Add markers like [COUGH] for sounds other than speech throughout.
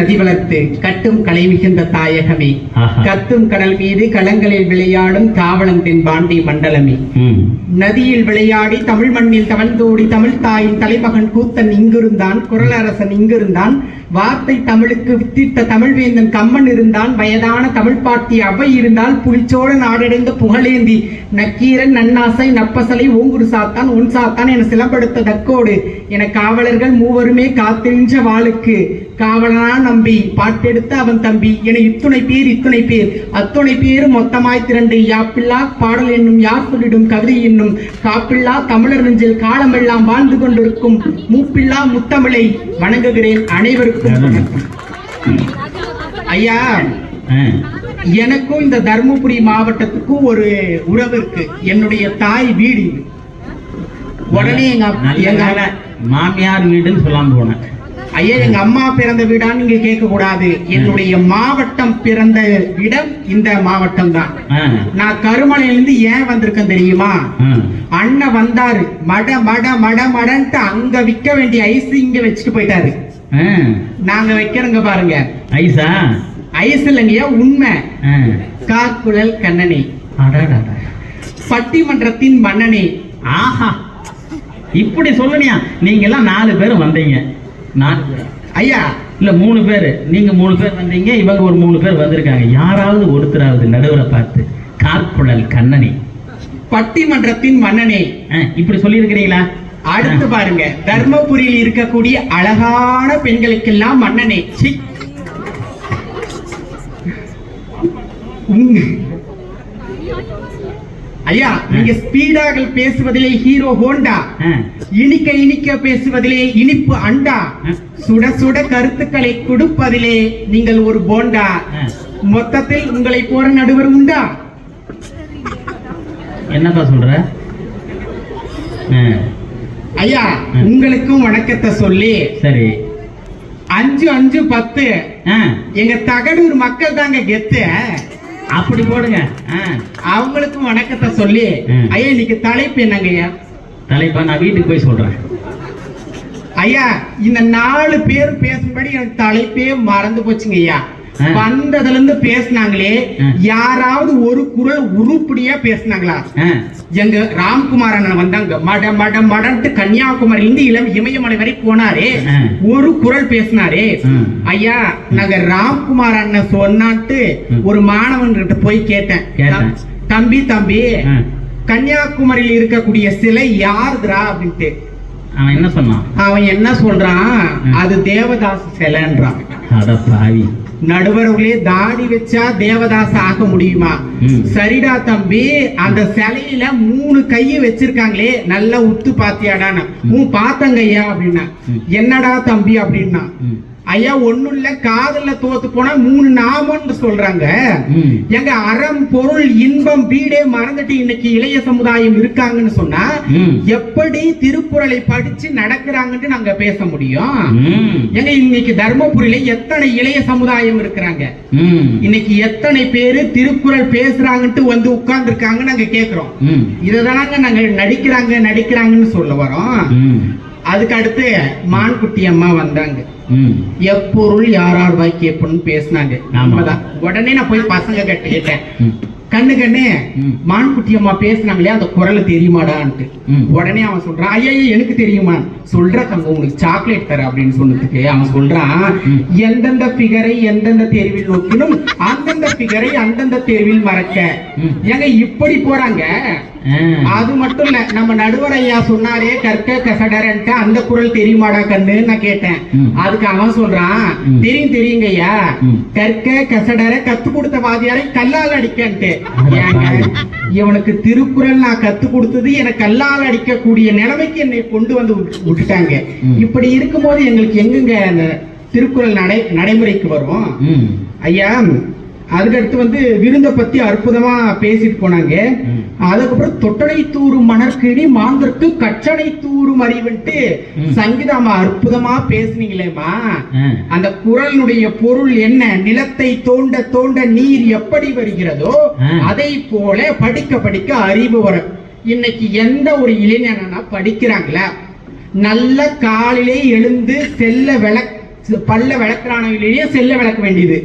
நதி வளர்த்து கட்டும் கலை மிகுந்த தாயகமே. கத்தும் கடல் மீது களங்களில் விளையாடும் காவலன் தென் பாண்டி மண்டலமே. நதியில் விளையாடி தமிழ் மண்ணில் தவழ்ந்தோடி தமிழ் தாயின் தலைமகன் கூத்தன் இங்கிருந்தான் குரலரசன் இங்கிருந்தான் வார்த்தை தமிழுக்கு வித்திட்ட தமிழ்வேந்தன் கம்மன் இருந்தான் வயதான தமிழ் பாட்டி அவை இருந்தால் புலிச்சோழ நாடடைந்த புகழேந்தி நக்கீரன் நன்னாசை நப்பசலை ஓங்குரு சாத்தான் உன் சாத்தான் என சிலம்படுத்த தக்கோடு என காவலர்கள் மூவருமே காத்திருந்த வாளுக்கு காவலனா நம்பி பாட்டெடுத்த அவன் தம்பி என இத்துணை பேர் இத்துணை பேர் அத்துணை பேரும் மொத்தமாய் திரண்டு யாப்பில்லா பாடல் என்னும் யார் சொல்லிடும் கவிதை என்னும் காப்பில்லா தமிழர் நெஞ்சில் காலமெல்லாம் வாழ்ந்து கொண்டிருக்கும் மூப்பில்லா முத்தமிழை வணங்குகிறேன் அனைவருக்கும். ஐயா. எனக்கும் இந்த தருமபுரி மாவட்டத்துக்கும் ஒரு உறவு இருக்கு என்னுடைய தாய் வீடு உடனே எங்க எங்க. மாமியார் வீடுன்னு சொல்லாம போனேன் ஐயா எங்க அம்மா பிறந்த வீடான்னு நீங்க கேட்க கூடாது என்னுடைய மாவட்டம் பிறந்த இடம் இந்த மாவட்டம் தான். நான் கருமலையிலிருந்து ஏன் வந்திருக்கேன் தெரியுமா. அண்ணன் வந்தாரு. மட மட மட மடன்ட்டு அங்க விற்க வேண்டிய ஐஸ் இங்க வச்சுட்டு போயிட்டாரு. நாங்க வைக்கிறோங்க பாருங்க. ஐசா ஐஸ் இல்லைங்கய்யா உண்மை. காக்குழல் கண்ணனே. பட்டிமன்றத்தின் மன்னனே. ஆஹா. இப்படி சொல்லுனியா? நீங்க எல்லாம் நாலு பேர் வந்தீங்க. பேர் ஐயா இல்ல மூணு பேர். நீங்க மூணு பேர் வந்தீங்க இவங்க ஒரு மூணு பேர் வந்திருக்காங்க. யாராவது ஒருத்தராவது நடுவரை பார்த்து கார்குழல் கண்ணனி. பட்டிமன்றத்தின் மன்னனே. இப்படி சொல்லியிருக்கிறீங்களா? அடுத்து பாருங்க தர்மபுரியில் இருக்கக்கூடிய அழகான பெண்களுக்கெல்லாம் மன்னனே. ஐயா நீங்க ஸ்பீடாக பேசுவதிலே ஹீரோ ஹோண்டா. இனிக்க இனிக்க பேசுவதிலே இனிப்பு அண்டா. சுட சுட கருத்துக்களை கொடுப்பதிலே நீங்கள் ஒரு போண்டா. மொத்தத்தில் உங்களை போற நடுவர் உண்டா? என்னப்பா சொல்ற? ஐயா. உங்களுக்கும் வணக்கத்தை சொல்லி சரி. அஞ்சு அஞ்சு பத்து. எங்க தகடூர் மக்கள் தாங்க கெத்து. அப்படி போடுங்க அவங்களுக்கும் வணக்கத்தை சொல்லி. ஐயா இன்னைக்கு தலைப்பு என்னங்க ஐயா தலைப்பா நான் வீட்டுக்கு போய் சொல்றேன் ஐயா இந்த நாலு பேர் பேசும்படி எனக்கு தலைப்பே மறந்து போச்சுங்க ஐயா. வந்ததுல இருந்து பேசுனாங்களே. யாராவது ஒரு குரல் உருப்படியா பேசுனாங்களா எங்க ராம்குமார் அண்ணன் வந்தாங்க மட மட மடன்ட்டு கன்னியாகுமரியில இருந்து இளம் இமயமலை வரை போனாரே. ஒரு குரல் பேசினாரே. ஐயா நாங்க ராம்குமார் அண்ணன் சொன்னான்ட்டு. ஒரு மாணவன் கிட்ட போய் கேட்டேன் கேட்டேன். தம்- தம்பி தம்பி. கன்னியாகுமரியில் இருக்கக்கூடிய சிலை யாருதுரா அப்படின்ட்டு அவன் என்ன சொன்னான் அவன் என்ன சொல்றான். அது தேவதாஸ் சிலைன்றான் அட பாவி நடுவர்களே தாடி வச்சா தேவதாஸ் ஆக முடியுமா. சரிடா தம்பி அந்த சிலையில மூணு கையை வச்சிருக்காங்களே நல்லா உத்து பாத்தியாடான்னு உன் பார்த்தங்க ஐயா அப்படின்னா. என்னடா தம்பி அப்படின்னா. ஐயா ஒண்ணும் இல்ல காதல்ல தோத்து போனா மூணு நாமம்னு சொல்றாங்க. எங்க அறம் பொருள் இன்பம் வீடே மறந்துட்டு இன்னைக்கு இளைய சமுதாயம் இருக்காங்கன்னு சொன்னா. எப்படி திருக்குறளை படிச்சு நடக்கிறாங்கன்னு நாங்க பேச முடியும் ம். ஏங்க இன்னைக்கு தர்மபுரியில எத்தனை இளைய சமுதாயம் இருக்கிறாங்க. இன்னைக்கு எத்தனை பேரு திருக்குறள் பேசுறாங்கன்ட்டு வந்து உட்கார்ந்து இருக்காங்க நாங்க கேக்குறோம் ம். இததாங்க நாங்க நடிக்கிறாங்க நடிக்கிறாங்கன்னு சொல்ல வரோம் அதுக்கு அடுத்து மான்குட்டி அம்மா வந்தாங்க. எப்பொருள் யாரார் வாய் கேட்பணும்னு பேசினாங்க ஆமா. உண்மைதான் உடனே நான் போய் பசங்க கிட்ட கேட்டேன். கண்ணு கண்ணு. மான்குட்டி அம்மா பேசுனாங்களே அந்த குரல் தெரியுமாடான்ட்டு. உடனே அவன் சொல்றான் ஐயா எனக்கு தெரியுமா சொல்ற தங்க உங்களுக்கு சாக்லேட் தர அப்படின்னு சொன்னதுக்கு அவன் சொல்றான். எந்தெந்த பிகரை எந்தெந்த தேர்வில் நோக்கினும் அந்தந்த பிகரை அந்தந்த தேர்வில் மறக்க. ஏங்க இப்படி போறாங்க. அது மட்டும் இல்ல நம்ம நடுவர் ஐயா சொன்னாரே கற்க கசடரன்ட்டு அந்த குரல் தெரியுமாடா கண்ணு நான் கேட்டேன். அதுக்கு அவன் சொல்றான். தெரியும் தெரியுங்க ஐயா. கற்க கசடர கத்து கொடுத்த வாதியாரை கல்லால் அடிக்கன்ட்டு. இவனுக்கு திருக்குறள் நான் கத்து கொடுத்தது எனக்கு கல்லால் அடிக்கக்கூடிய நிலைமைக்கு என்னை கொண்டு வந்து விட்டு- விட்டுட்டாங்க. இப்படி இருக்கும்போது எங்களுக்கு எங்குங்க அந்த திருக்குறள் நடை நடைமுறைக்கு வரும். ஐயா அதுக்கடுத்து வந்து விருந்த பத்தி அற்புதமா பேசிட்டு போனாங்க. அதுக்கப்புறம் தொட்டனை தூரும் மணற்கிணி மாந்தற்கு கற்றனை தூரும் அறிவுன்ட்டு. சங்கீதாமா அற்புதமா பேசுனீங்களேம்மா ஆ. அந்த குரலினுடைய பொருள் என்ன நிலத்தை தோண்ட தோண்ட நீர் எப்படி வருகிறதோ. அதை போல படிக்க படிக்க அறிவு வரும் இன்னைக்கு எந்த ஒரு இளைஞனா படிக்கிறாங்களா நல்ல காலிலே எழுந்து செல்ல விளக் சி- பல்ல விளக்குறானவிலேயே செல்ல விளக்க வேண்டியது.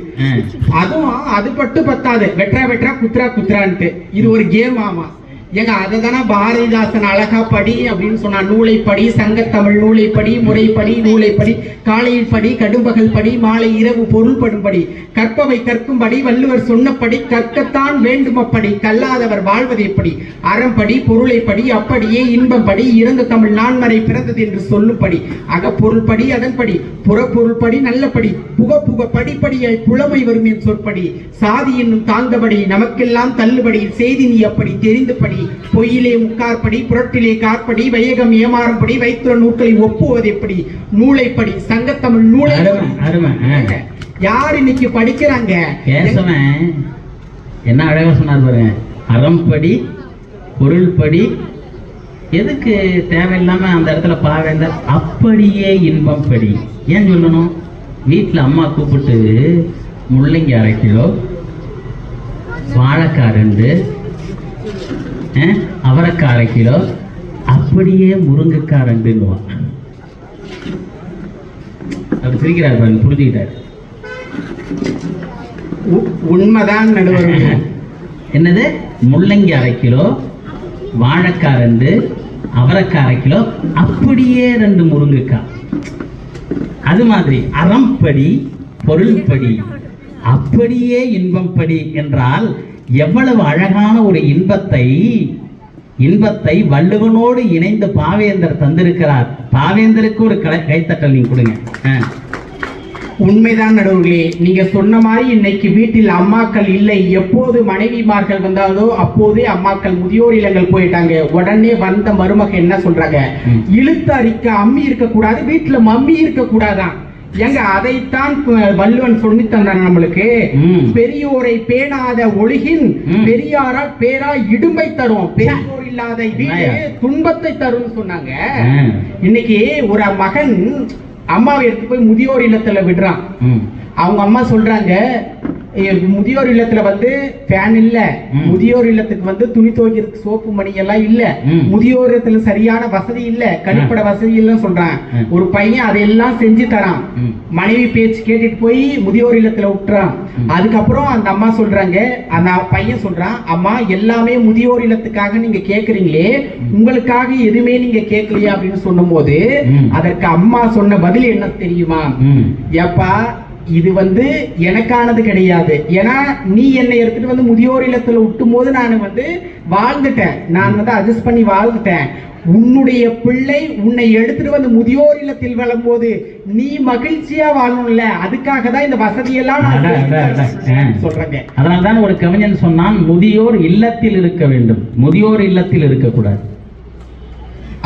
அதுவும் அது பட்டு பத்தாது. வெட்ரா வெட்ரா குத்ரா குத்ரான்ட்டு இது ஒரு கேம் ஆமா ஏங்க அதை தானே பாரதிதாசன் அழகா படி அப்படின்னு சொன்னா நூலைப்படி சங்கத்தமிழ் நூலைப்படி முறைப்படி நூலைப்படி காலையில் படி கடும்பகல் படி மாலை இரவு பொருள் படும்படி கற்பவை கற்கும்படி வள்ளுவர் சொன்னபடி கற்கத்தான் வேண்டும் அப்படி கல்லாதவர் வாழ்வது எப்படி அறம்படி பொருளைப்படி அப்படியே இன்பப்படி இறந்த தமிழ் நான்மறை பிறந்தது என்று சொல்லும்படி அகப்பொருள்படி அதன்படி புறப்பொருள்படி நல்லபடி புக புக படிப்படியாய் புலமை வரும் என் சொற்படி சாதி என்னும் தாழ்ந்தபடி நமக்கெல்லாம் தள்ளுபடி செய்தி நீ அப்படி தெரிந்தபடி பொய்யிலே முக்கார்படி புரட்டிலே கார்படி வையகம் ஏமாறும்படி வைத்துள்ள நூல்களை ஒப்புவது எப்படி? நூலைப்படி சங்கத்தமிழ் நூலை. யார் இன்னைக்கு படிக்கிறாங்க? என்ன அழகா சொன்னார் பாருங்க. அறம்படி பொருள்படி எதுக்கு தேவையில்லாம அந்த இடத்துல பாவேந்தர் அப்படியே இன்பம் படி ஏன் சொல்லணும்? வீட்டில் அம்மா கூப்பிட்டு முள்ளங்கி அரை கிலோ வாழைக்காய் ரெண்டு அவரைக்காய் அரை கிலோ அப்படியே முருங்கைக்காய் ரெண்டுன்னுவான் அப்படி சிரிக்கிறார் பாருங்க புரிஞ்சுக்கிட்டாரு. உண்மைதான் நடுவர் [LAUGHS] என்னது? முள்ளங்கி அரை கிலோ வாழைக்காய் ரெண்டு அவரைக்காய் அரை கிலோ அப்படியே ரெண்டு முருங்கைக்காய் அது மாதிரி அறம்படி பொருள்படி அப்படியே இன்பம் படி என்றால் எவ்வளவு அழகான ஒரு இன்பத்தை இன்பத்தை வள்ளுவனோடு இணைந்து பாவேந்தர் தந்திருக்கிறார். பாவேந்தருக்கு ஒரு கலை கைத்தட்டல் நீங்க கொடுங்க. உண்மைதான் நடுவுகளே நீங்க சொன்ன மாதிரி இன்னைக்கு வீட்டில் அம்மாக்கள் இல்லை. எப்போது மனைவிமார்கள் வந்தாலோ அப்போதே அம்மாக்கள் முதியோர் இல்லங்கள் போயிட்டாங்க. உடனே வந்த மருமக என்ன சொல்றாங்க. இழுத்து அரிக்க அம்மி இருக்க கூடாது வீட்டுல மம்மி இருக்க ஏங்க அதைத்தான் வள்ளுவன் சொல்லி தந்தாங்க நம்மளுக்கு. பெரியோரை பேணாத ஒழுகின் ம். பெரியாரால் பேரா இடும்பை தரும் பெரியோர் இல்லாத வீடு? துன்பத்தை தரும்னு சொன்னாங்க. இன்னைக்கு ஒரு மகன் அம்மாவை எடுத்து போய் முதியோர் இல்லத்துல விடுறான். அவங்க அம்மா சொல்றாங்க "ஏ, முதியோர் இல்லத்துல வந்து ஃபேன் இல்ல. முதியோர் இல்லத்துக்கு வந்து துணி துவைக்கிறதுக்கு சோப்பு மணி எல்லாம் இல்ல. முதியோர் இல்லத்துல சரியான வசதி இல்ல கழிப்பட வசதி இல்லைன்னு சொல்றான். ஒரு பையன் அதையெல்லாம் செஞ்சு தரான். மனைவி பேச்சு கேட்டுட்டு போய் முதியோர் இல்லத்துல விட்டுறான். அதுக்கப்புறம் அந்த அம்மா சொல்றாங்க அந்த பையன் சொல்றான் அம்மா எல்லாமே முதியோர் இல்லத்துக்காக நீங்க கேக்குறீங்களே உங்களுக்காக எதுவுமே நீங்க கேட்கலையா அப்படின்னு சொல்லும்போது ம். அதற்கு அம்மா சொன்ன பதில் என்ன தெரியுமா. ஏப்பா இது வந்து எனக்கானது கிடையாது. ஏன்னா நீ என்னை எடுத்துட்டு வந்து முதியோர் இல்லத்துல விட்டும் போது நான் வந்து வாழ்ந்துட்டேன். நான் வந்து அட்ஜஸ்ட் பண்ணி வாழ்ந்துட்டேன். உன்னுடைய பிள்ளை உன்னை எடுத்துட்டு வந்து முதியோர் இல்லத்தில் வரும்போது நீ மகிழ்ச்சியா வாழணும்ல? அதுக்காக தான் இந்த அட. ஆ. சொல்றேங்க. அதனால்தான் ஒரு கவிஞன் சொன்னான் முதியோர் இல்லத்தில் இருக்க வேண்டும். முதியோர் இல்லத்தில் இருக்கக்கூடாது.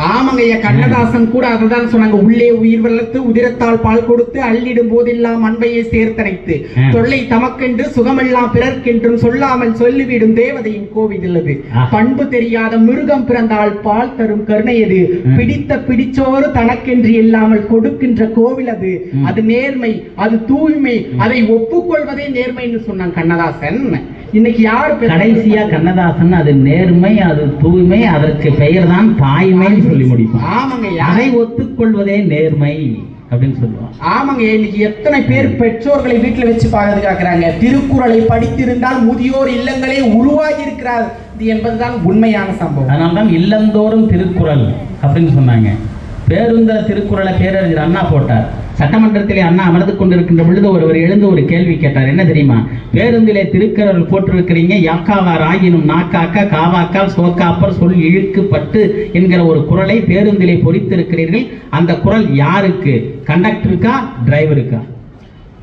ஆமாங்க ஐயா கண்ணதாசன் கூட அதுதான் சொன்னாங்க உள்ளே உயிர் வளர்த்து உதிரத்தால் பால் கொடுத்து அள்ளிடும் போதெல்லாம் அன்பையை சேர்த்தனைத்து. தொல்லை தமக்கென்று சுகமெல்லாம் பிறர்க்கென்றும் சொல்லாமல் சொல்லிவிடும் தேவதையின் கோவில் ஆ. பண்பு தெரியாத மிருகம் பிறந்தால் பால் தரும் கருணை அது ம். பிடித்த பிடிச்சோறு தனக்கென்று இல்லாமல் கொடுக்கின்ற கோவில் அது. அது நேர்மை அது தூய்மை அதை ஒப்புக்கொள்வதே நேர்மைன்னு சொன்னான் கண்ணதாசன் இன்னைக்கு யாரு கடைசியா கண்ணதாசன் அது நேர்மை அது தூய்மை அதற்கு பெயர் தான் தாய்மைன்னு சொல்லி முடிப்பான். ஆமாங்க அதை ஒத்துக்கொள்வதே நேர்மை அப்படின்னு சொல்லுவான். ஆமாங்க இன்னைக்கு எத்தனை பேர் பெற்றோர்களை வீட்டுல வச்சு பாதுகாக்கிறாங்க திருக்குறளை படித்திருந்தால் முதியோர் இல்லங்களே உருவாகி இருக்கிறார் என்பதுதான் உண்மையான சம்பவம். அதனால்தான் இல்லந்தோறும் திருக்குறள் அப்படின்னு சொன்னாங்க. பேருந்த திருக்குறளை பேரறிஞர் அண்ணா போட்டார். சட்டமன்றத்திலே அண்ணா அமர்ந்து கொண்டிருக்கின்ற பொழுது ஒருவர் எழுந்து ஒரு கேள்வி கேட்டார். என்ன தெரியுமா? பேருந்திலே திருக்குறள் போட்டிருக்கிறீங்க. யாக்காவார் ஆயினும் நாக்காக்கா காவாக்கா சோக்காப்பர் சொல் இழுக்கு பட்டு என்கிற ஒரு குறளை பேருந்திலே பொறித்திருக்கிறீர்கள். அந்த குறள் யாருக்கு? கண்டக்டருக்கா? டிரைவருக்கா?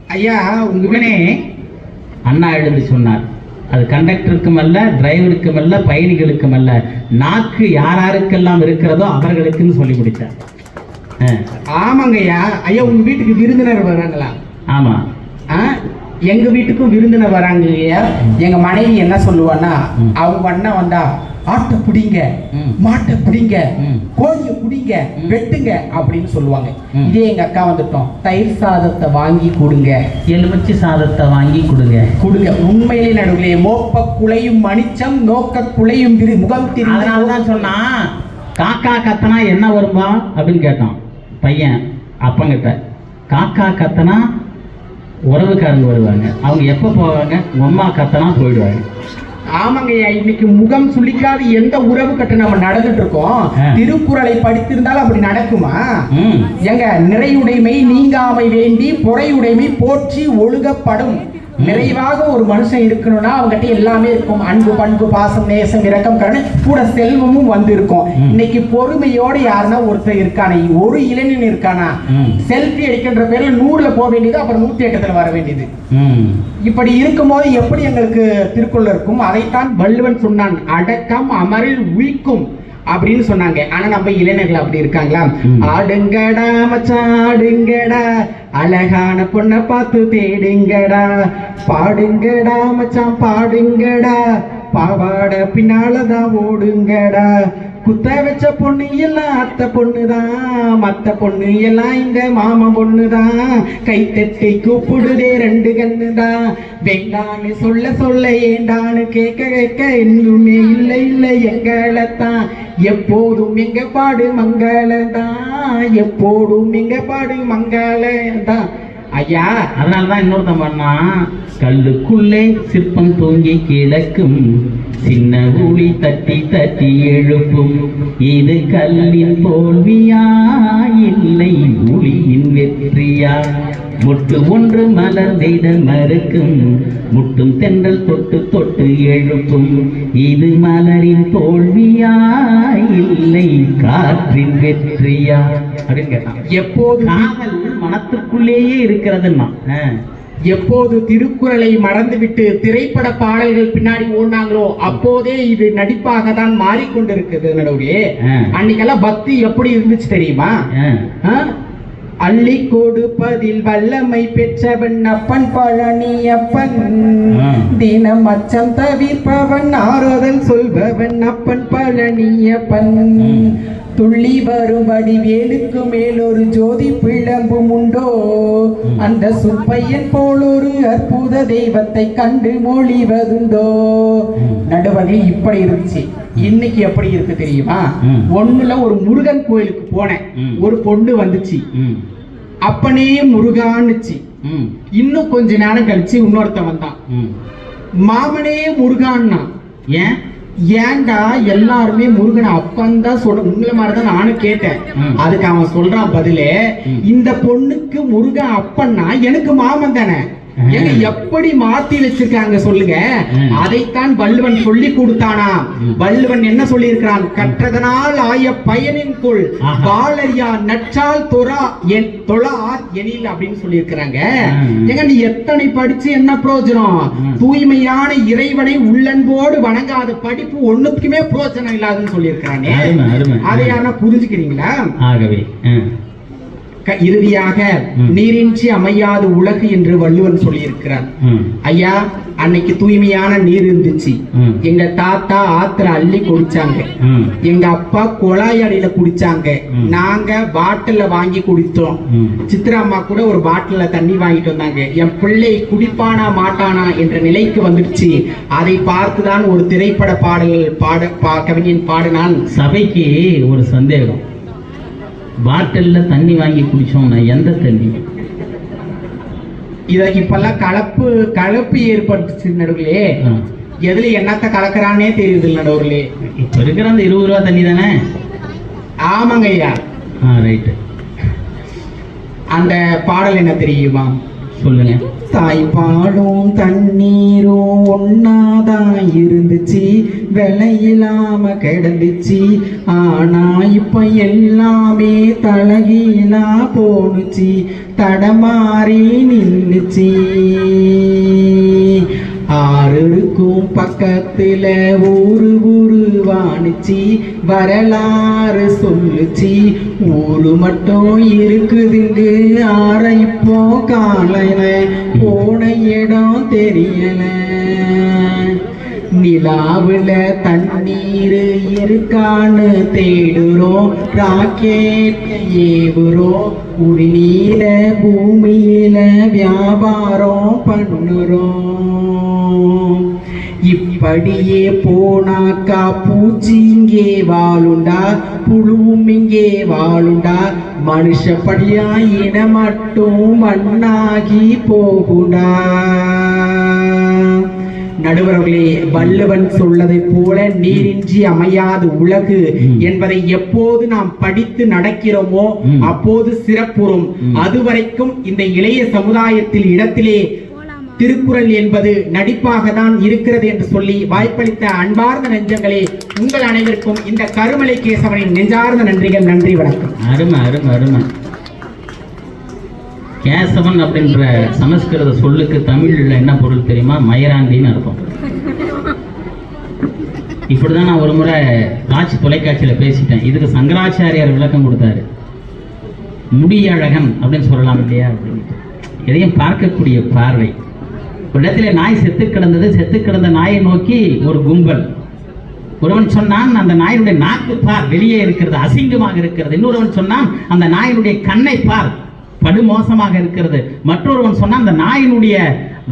ஐயா உங்க உடனே அண்ணா எழுந்து சொன்னார். அது கண்டக்டருக்கும் அல்ல டிரைவருக்கும் அல்ல பயணிகளுக்கும் அல்ல. நாக்கு யார் யாருக்கெல்லாம் இருக்கிறதோ அவர்களுக்குன்னு சொல்லி முடிச்சார் ஆ, ஆமாங்க ஐயா உங்க வீட்டுக்கு விருந்தினர் வராங்களா? ஆமா. ஆ? எங்க வீட்டுக்கும் விருந்தினர் வராங்க ஐயா எங்க மனைவி என்ன சொல்லுவான்னா. அவங்க அண்ணன் வந்தா ஆட்டை பிடிங்க. மாட்டை பிடிங்க. கோழியை பிடிங்க. வெட்டுங்க அப்படின்னு சொல்லுவாங்க. இதே எங்க அக்கா வந்துட்டோம். தயிர் சாதத்தை வாங்கி கொடுங்க. எலுமிச்சை சாதத்தை வாங்கி கொடுங்க. கொடுங்க. உண்மையிலே நடுவிலே மோப்ப குலையும் மணிச்சம் நோக்க குலையும் முகம் அதனால தான் சொன்னா காக்கா கத்தனா என்ன வரும்பா அப்படின்னு கேட்டான். பையன் அப்பங்கிட்ட. காக்கா கத்தனா உறவுக்காரங்க வருவாங்க. அவங்க எப்போ போவாங்க? அம்மா கத்தனா போயிடுவாங்க. ஆமாங்கய்யா இன்னைக்கு முகம் சுளிக்காத எந்த உறவு கட்டு நம்ம நடந்துட்டு இருக்கோம். திருக்குறளை படித்திருந்தாலும் அப்படி நடக்குமா? எங்க நிறையுடைமை நீங்காமை வேண்டி பொறையுடைமை போற்றி ஒழுகப்படும். நிறைவாக ஒரு மனுஷன் இருக்கணும்னா அவங்ககிட்ட எல்லாமே இருக்கும். அன்பு பண்பு பாசம் நேசம் இரக்கம் கருணை கூட செல்வமும் வந்து இருக்கும். இன்னைக்கு பொறுமையோட யாருன்னா ஒருத்தர் இருக்கானே? ஒரு இளைஞன் இருக்கானா? செல்ஃபி அடிக்கின்ற பேர்ல நூறுல போக வேண்டியது அப்புறம் நூத்தி எட்டத்துல வர வேண்டியது. இப்படி இருக்கும்போது எப்படி எங்களுக்கு திருக்குறள் இருக்கும்? அதைத்தான் வள்ளுவன் சொன்னான் அடக்கம் அமரில் உயிக்கும். அப்படின்னு சொன்னாங்க. ஆனா நம்ம இளைஞர்கள் அப்படி இருக்காங்களா. ஆடுங்கடா மச்சான் ஆடுங்கடா. அழகான பொண்ணை பார்த்து தேடுங்கடா. பாடுங்கடா மச்சான் பாடுங்கடா. பாவாடை பின்னாலதான் ஓடுங்கடா. குத்த வச்ச பொண்ணு எல்லாம் அத்தை பொண்ணுதான் மத்த பொண்ணு எல்லாம் இந்த மாமா பொண்ணுதான் கை தட்டி கூப்பிடுதே ரெண்டு கண்ணுதான் வேண்டான்னு சொல்ல சொல்ல ஏண்டான்னு கேட்க கேட்க இன்னுமே இல்லை இல்லை எங்களைத்தான் எப்போதும் எங்க பாடு மங்களதான் எப்போதும் எங்க பாடு மங்களதான் ஐயா அதனால தான் இன்னொருத்தன் பண்ணான் கல்லுக்குள்ளே சிற்பம் தூங்கி கிடக்கும் சின்ன ஊழி தட்டி தட்டி எழுப்பும். இது கல்லின் தோல்வியா? இல்லை ஊழியின் வெற்றியா? முட்டு ஒன்று மலர்ந்திட மறுக்கும். முட்டும் தென்றல் தொட்டு தொட்டு எழுப்பும். இது மலரின் தோல்வியா இல்லை காற்றின் வெற்றியா? அப்படின்னு கேட்டான். எப்போது காதல் மனத்துக்குள்ளேயே இருக்கிறதுன்னா. எப்போது திருக்குறளை மறந்துவிட்டு திரைப்பட பாடல்கள் பின்னாடி ஓடினாங்களோ அப்போதே இது நடிப்பாக தான் மாறிக்கொண்டிருக்குது நடுவே ஆ. அன்னைக்கெல்லாம் பக்தி எப்படி இருந்துச்சு தெரியுமா? அள்ளி கொடுப்பதில் வல்லமை பெற்றவன் அப்பன் பழனி அப்பன் ஆ. தினம் அச்சம் தவிர்ப்பவன் ஆறுதல் சொல்பவன் அப்பன் பழனி அப்பன் ம். துள்ளி வரும்படி வேலுக்கு மேலொரு ஜோதி பிழம்பும் உண்டோ. அந்த சுப்பையன் போல் ஒரு அற்புத தெய்வத்தை கண்டு மொழிவதுண்டோ ம். நடுவதில் இப்படி இருந்துச்சு இன்னைக்கு எப்படி இருக்கு தெரியுமா. ஒண்ணுல ஒரு முருகன் கோயிலுக்கு போனேன். ஒரு பொண்ணு வந்துச்சு. அப்பனே முருகான்னுச்சு. இன்னும் கொஞ்ச நேரம் கழிச்சு இன்னொருத்தன் வந்தான். மாமனே முருகான்னா ஏன் ஏன்டா எல்லாருமே முருகனை அப்பன் தான் சொல்ற உங்களை மாதிரி தான் நானும் கேட்டேன். அதுக்கு அவன் சொல்றான் பதிலு. இந்த பொண்ணுக்கு முருகன் அப்பன்னா எனக்கு மாமன் தானே எப்படி மாத்தி வச்சிருக்காங்க சொல்லுங்க. அதைத்தான் வள்ளுவன் சொல்லி கொடுத்தானா. வள்ளுவன் என்ன சொல்லியிருக்கிறான் கற்றதனால் ஆய பயனின் கொள். வாளறியா நற்றால் தொழா என் தொழார் எனில் அப்படின்னு சொல்லியிருக்கிறாங்க. ஏங்க நீ எத்தனை படிச்சு என்ன பிரயோஜனம். தூய்மையான இறைவனை உள்ளன்போடு வணங்காத படிப்பு ஒண்ணுக்குமே பிரயோஜனம் இல்லாதுன்னு சொல்லியிருக்கிறானே அருமை, அருமை. அதை யாரா புரிஞ்சுக்கிறீங்களா ஆகவே இறுதியாக. நீரின்றி அமையாது உலகு என்று வள்ளுவன் சொல்லியிருக்கிறார். ஐயா அன்னைக்கு தூய்மையான நீர் இருந்துச்சு. எங்க தாத்தா ஆத்துல அள்ளி குடிச்சாங்க. எங்க அப்பா குழாய் அடியில குடிச்சாங்க. நாங்க பாட்டில்ல வாங்கி குடித்தோம். சித்ரா அம்மா கூட ஒரு பாட்டில்ல தண்ணி வாங்கிட்டு வந்தாங்க என் பிள்ளை குடிப்பானா மாட்டானா என்ற நிலைக்கு வந்துடுச்சு அதை பார்த்துதான் ஒரு திரைப்பட பாடல் பாட கவிஞன் பாடினான் சபைக்கு ஒரு சந்தேகம் பாட்டில்ல தண்ணி வாங்கி குடிச்சோம்னா எந்த தண்ணி? இத இப்பெல்லாம் கலப்பு கலப்பு ஏற்பட்டுச்சு நடுவுலே. எதுல என்னத்த கலக்குறானே தெரியுது நடுவுலே. இப்ப இருக்கிற அந்த இருபது ரூபா தண்ணி தானே? ஆமாங்க ஐயா ஆ ரைட்டு. அந்த பாடல் என்ன தெரியுமா? சொல்லுங்க. தாய்ப்பாலும் தண்ணீரும் ஒன்னாதான் இருந்துச்சு விலையில்லாம கிடந்துச்சு. ஆனா இப்ப எல்லாமே தலகீழா போணுச்சு. தடமாறி நின்றுச்சு ஆறுக்கும் பக்கத்துல ஊரு வாணிச்சி வரலாறு சொல்லுச்சி. ஊரு மட்டும் இருக்குதுங்கு ஆற இப்போ காலையில. போன இடம் தெரியலை. நிலாவுல தண்ணீர் இருக்கான்னு தேடுறோம். ராக்கெட் ஏவுறோம். குடிநீர பூமியில வியாபாரம் பண்ணுறோம். இப்படியே போனாக்கா பூச்சி இங்கே வாழுண்டா? புழுவும் இங்கே வாழுண்டா? மனுஷப்படியா இன மட்டும் மண்ணாகி போகுண்டா? நடுவர்களே வள்ளுவன் சொல்லதைப் போல நீரின்றி அமையாது உலகு. என்பதை எப்போது நாம் படித்து நடக்கிறோமோ. அப்போது சிறப்புறும். அதுவரைக்கும் இந்த இளைய சமுதாயத்தில் இடத்திலே திருக்குறள் என்பது நடிப்பாக தான் இருக்கிறது என்று சொல்லி வாய்ப்பளித்த அன்பார்ந்த நெஞ்சங்களே உங்கள் அனைவருக்கும் இந்த கருமலை கேசவனின் நெஞ்சார்ந்த நன்றிகள் நன்றி வணக்கம் அருமை அருமை அருமை கேசவன் அப்படின்ற சமஸ்கிருத சொல்லுக்கு தமிழில் என்ன பொருள் தெரியுமா? மயராண்டின்னு அர்த்தம். இப்படிதான் நான் ஒரு முறை காட்சி தொலைக்காட்சியில் பேசிட்டேன். இதுக்கு சங்கராச்சாரியார் விளக்கம் கொடுத்தாரு. முடியழகன் அப்படின்னு சொல்லலாம் இல்லையா? அப்படின்ட்டு. எதையும் பார்க்கக்கூடிய பார்வை. ஒரு இடத்துல நாய் செத்து கிடந்தது செத்து கிடந்த நாயை நோக்கி ஒரு கும்பல். ஒருவன் சொன்னான் அந்த நாயினுடைய நாக்கு பார் வெளியே இருக்கிறது அசிங்கமாக இருக்கிறது. இன்னொருவன் சொன்னான் அந்த நாயினுடைய கண்ணை பார் படுமோசமாக இருக்கிறது. மற்றொருவன் சொன்னால் அந்த நாயினுடைய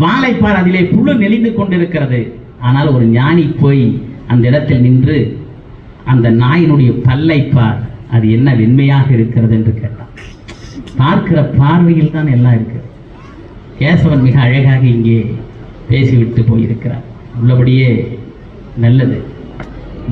வாழைப்பார் அதிலே புழு நெளிந்து கொண்டிருக்கிறது. ஆனால் ஒரு ஞானி போய் அந்த இடத்தில் நின்று அந்த நாயினுடைய பல்லைப்பார் அது என்ன வெண்மையாக இருக்கிறது என்று கேட்டான். பார்க்கிற பார்வையில் தான் எல்லாம் இருக்கு. கேசவன் மிக அழகாக இங்கே பேசிவிட்டு போயிருக்கிறார். உள்ளபடியே நல்லது.